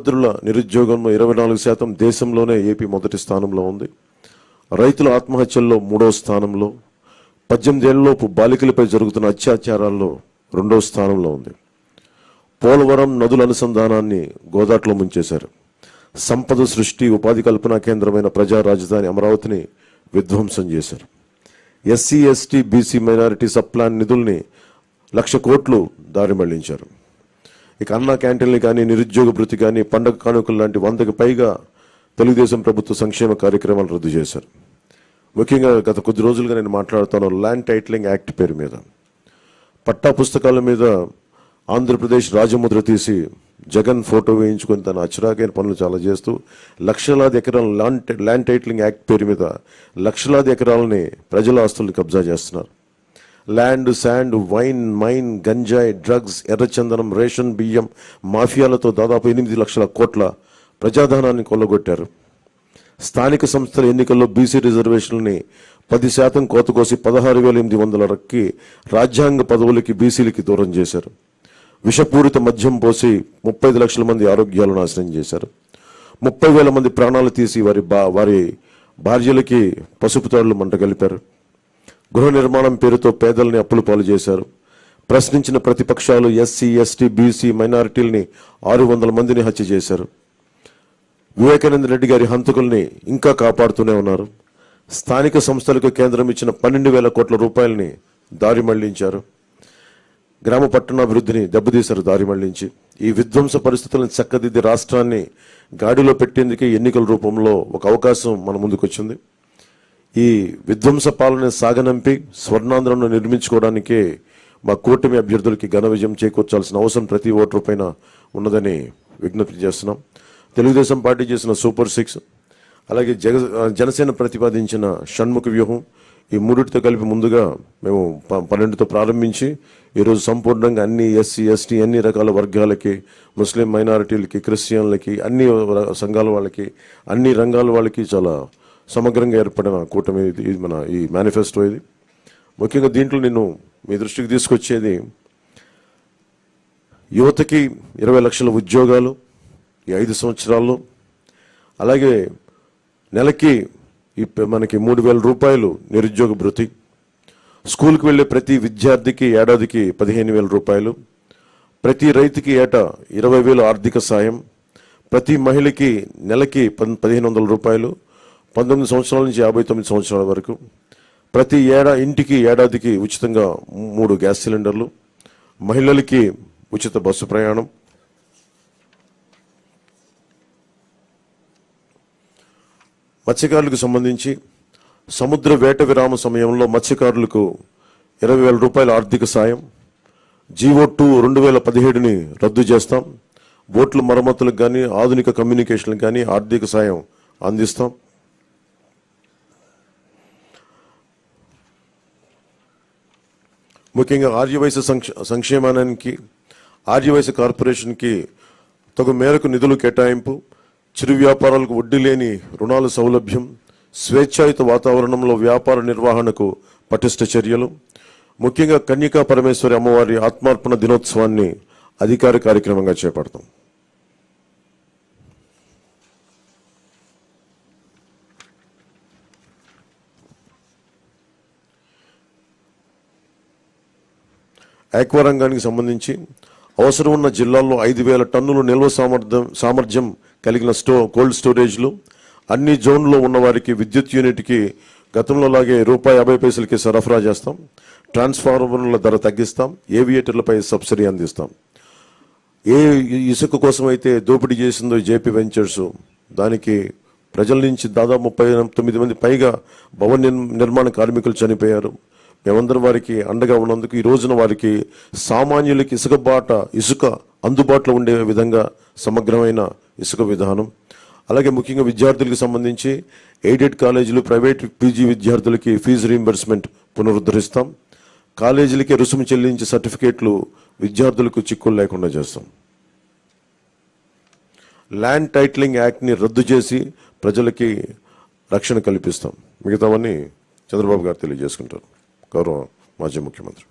దరిద్రుల నిరుద్యోగంలో ఇరవై నాలుగు శాతం దేశంలోనే ఏపీ మొదటి స్థానంలో ఉంది. రైతుల ఆత్మహత్యల్లో మూడో స్థానంలో పద్దెనిమిదేళ్ళలోపు బాలికలపై జరుగుతున్న అత్యాచారాల్లో రెండో స్థానంలో ఉంది. పోలవరం నదుల అనుసంధానాన్ని గోదాట్లో ముంచేశారు. సంపద సృష్టి ఉపాధి కల్పన కేంద్రమైన ప్రజా రాజధాని అమరావతిని విధ్వంసం చేశారు. SC ST BC minority sub plan నిధుల్ని లక్ష కోట్లు దారి మళ్ళించారు. ఇక అన్నా క్యాంటీన్లు కానీ నిరుద్యోగ భృతి కానీ పండగ కానుకలు లాంటి వందకి పైగా తెలుగుదేశం ప్రభుత్వ సంక్షేమ కార్యక్రమాలు రద్దు చేశారు. ముఖ్యంగా గత కొద్ది రోజులుగా నేను మాట్లాడుతాను ల్యాండ్ టైటిలింగ్ యాక్ట్ పేరు మీద. పట్టా పుస్తకాల మీద ఆంధ్రప్రదేశ్ రాజముద్ర తీసి జగన్ ఫోటో వేయించుకొని తన అచ్చరాకైన పనులు చాలా చేస్తూ లక్షలాది ఎకరాల ల్యాండ్ ల్యాండ్ టైటిలింగ్ యాక్ట్ పేరు మీద లక్షలాది ఎకరాలని ప్రజల ఆస్తుల్ని కబ్జా చేస్తున్నారు. ల్యాండ్ శాండ్ వైన్ మైన్ గంజాయి డ్రగ్స్ ఎర్రచందనం రేషన్ బియ్యం మాఫియాలతో దాదాపు ఎనిమిది లక్షల కోట్ల ప్రజాధనాన్ని కొల్లగొట్టారు. స్థానిక సంస్థల ఎన్నికల్లో బీసీ రిజర్వేషన్లని పది శాతం కోత కోసి పదహారు వేల ఎనిమిది వందల రక్కి రాజ్యాంగ పదవులకి బీసీలకి దూరం చేశారు. విషపూరిత మద్యం పోసి ముప్పై లక్షల మంది ఆరోగ్యాలు నాశనం చేశారు. ముప్పై వేల మంది ప్రాణాలు తీసి వారి బా వారి భార్యలకి పసుపు తాడులు మంట కలిపారు. గృహ నిర్మాణం పేరుతో పేదల్ని అప్పులు పాలు చేశారు. ప్రశ్నించిన ప్రతిపక్షాలు ఎస్సీ ఎస్టీ బీసీ మైనారిటీల్ని ఆరు వందల మందిని హత్య చేశారు. వివేకానంద రెడ్డి గారి హంతకుల్ని ఇంకా కాపాడుతూనే ఉన్నారు. స్థానిక సంస్థలకు కేంద్రం ఇచ్చిన పన్నెండు వేల కోట్ల రూపాయలని దారి మళ్ళించారు. గ్రామ పట్టణాభివృద్ధిని దెబ్బతీశారు దారి మళ్ళించి. ఈ విధ్వంస పరిస్థితులను చక్కదిద్ది రాష్ట్రాన్ని గాడిలో పెట్టేందుకే ఎన్నికల రూపంలో ఒక అవకాశం మన ముందుకొచ్చింది. ఈ విధ్వంస పాలన సాగనంపి స్వర్ణాంధ్రను నిర్మించుకోవడానికే మా కూటమి అభ్యర్థులకి ఘన విజయం చేకూర్చాల్సిన అవసరం ప్రతి ఓటరు పైన ఉన్నదని విజ్ఞప్తి చేస్తున్నాం. తెలుగుదేశం పార్టీ చేసిన సూపర్ సిక్స్ అలాగే జగ జనసేన ప్రతిపాదించిన షణ్ముఖ వ్యూహం ఈ మూడిటితో కలిపి ముందుగా మేము ప- పన్నెండుతో ప్రారంభించి ఈరోజు సంపూర్ణంగా అన్ని ఎస్సీ ఎస్టీ అన్ని రకాల వర్గాలకి ముస్లిం మైనారిటీలకి క్రిస్టియన్లకి అన్ని సంఘాల వాళ్ళకి అన్ని రంగాల వాళ్ళకి చాలా సమగ్రంగా ఏర్పడిన కూటమి ఇది ఇది మన ఈ మేనిఫెస్టో ఇది. ముఖ్యంగా దీంట్లో నేను మీ దృష్టికి తీసుకొచ్చేది యువతకి ఇరవై లక్షల ఉద్యోగాలు ఈ ఐదు సంవత్సరాల్లో. అలాగే నెలకి ఈ మనకి మూడు వేల రూపాయలు నిరుద్యోగ భృతి. స్కూల్కి వెళ్ళే ప్రతి విద్యార్థికి ఏడాదికి పదిహేను వేల రూపాయలు. ప్రతి రైతుకి ఏటా ఇరవై వేలు ఆర్థిక సాయం. ప్రతి మహిళకి నెలకి పదిహేను వందల రూపాయలు. పంతొమ్మిది సంవత్సరాల నుంచి యాభై తొమ్మిది సంవత్సరాల వరకు ప్రతి ఏడా ఇంటికి ఏడాదికి ఉచితంగా మూడు గ్యాస్ సిలిండర్లు మహిళలకి ఉచిత బస్సు ప్రయాణం మత్స్యకారులకు సంబంధించి సముద్ర వేట విరామ సమయంలో మత్స్యకారులకు ఇరవై వేల రూపాయల ఆర్థిక సాయం జీవో టూ రెండు వేల పదిహేడుని రద్దు చేస్తాం. బోట్ల మరమ్మతులకు కానీ ఆధునిక కమ్యూనికేషన్లకు కానీ ఆర్థిక సాయం అందిస్తాం. ముఖ్యంగా ఆర్యవైశ్య సంక్ష సంక్షేమానికి ఆర్యవైశ్య కార్పొరేషన్కి తగు మేరకు నిధులు కేటాయింపు చిరు వ్యాపారాలకు వడ్డీ లేని రుణాల సౌలభ్యం స్వేచ్ఛాయుత వాతావరణంలో వ్యాపార నిర్వహణకు పటిష్ట చర్యలు. ముఖ్యంగా కన్యకా పరమేశ్వరి అమ్మవారి ఆత్మార్పణ దినోత్సవాన్ని అధికార కార్యక్రమంగా చేపడతాం. రంగానికి సంబంధించి అవసరం ఉన్న జిల్లాల్లో ఐదు వేల టన్నులు నిల్వ సామర్థ్యం సామర్థ్యం కలిగిన స్టో కోల్డ్ స్టోరేజ్లు అన్ని జోన్లో ఉన్నవారికి విద్యుత్ యూనిట్కి గతంలో లాగే రూపాయి యాభై పైసలకి సరఫరా చేస్తాం. ట్రాన్స్ఫార్మర్ల ధర తగ్గిస్తాం. ఏవియేటర్లపై సబ్సిడీ అందిస్తాం. ఏ ఇసుక కోసం అయితే దోపిడీ చేసిందో జేపీ వెంచర్స్ దానికి ప్రజల నుంచి దాదాపు ముప్పై తొమ్మిది మంది పైగా భవన నిర్మాణ కార్మికులు చనిపోయారు. మేమందరం వారికి అండగా ఉన్నందుకు ఈ రోజున వారికి సామాన్యులకి ఇసుక బాట ఇసుక అందుబాటులో ఉండే విధంగా సమగ్రమైన ఇసుక విధానం. అలాగే ముఖ్యంగా విద్యార్థులకు సంబంధించి ఎయిడెడ్ కాలేజీలు ప్రైవేట్ పీజీ విద్యార్థులకి ఫీజు రీంబర్స్మెంట్ పునరుద్ధరిస్తాం. కాలేజీలకి రుసుము చెల్లించే సర్టిఫికేట్లు విద్యార్థులకు చిక్కులు లేకుండా చేస్తాం. ల్యాండ్ టైటిలింగ్ యాక్ట్ని రద్దు చేసి ప్రజలకి రక్షణ కల్పిస్తాం. మిగతావన్నీ చంద్రబాబు గారు తెలియజేసుకుంటారు. करो माजी मुख्यमंत्री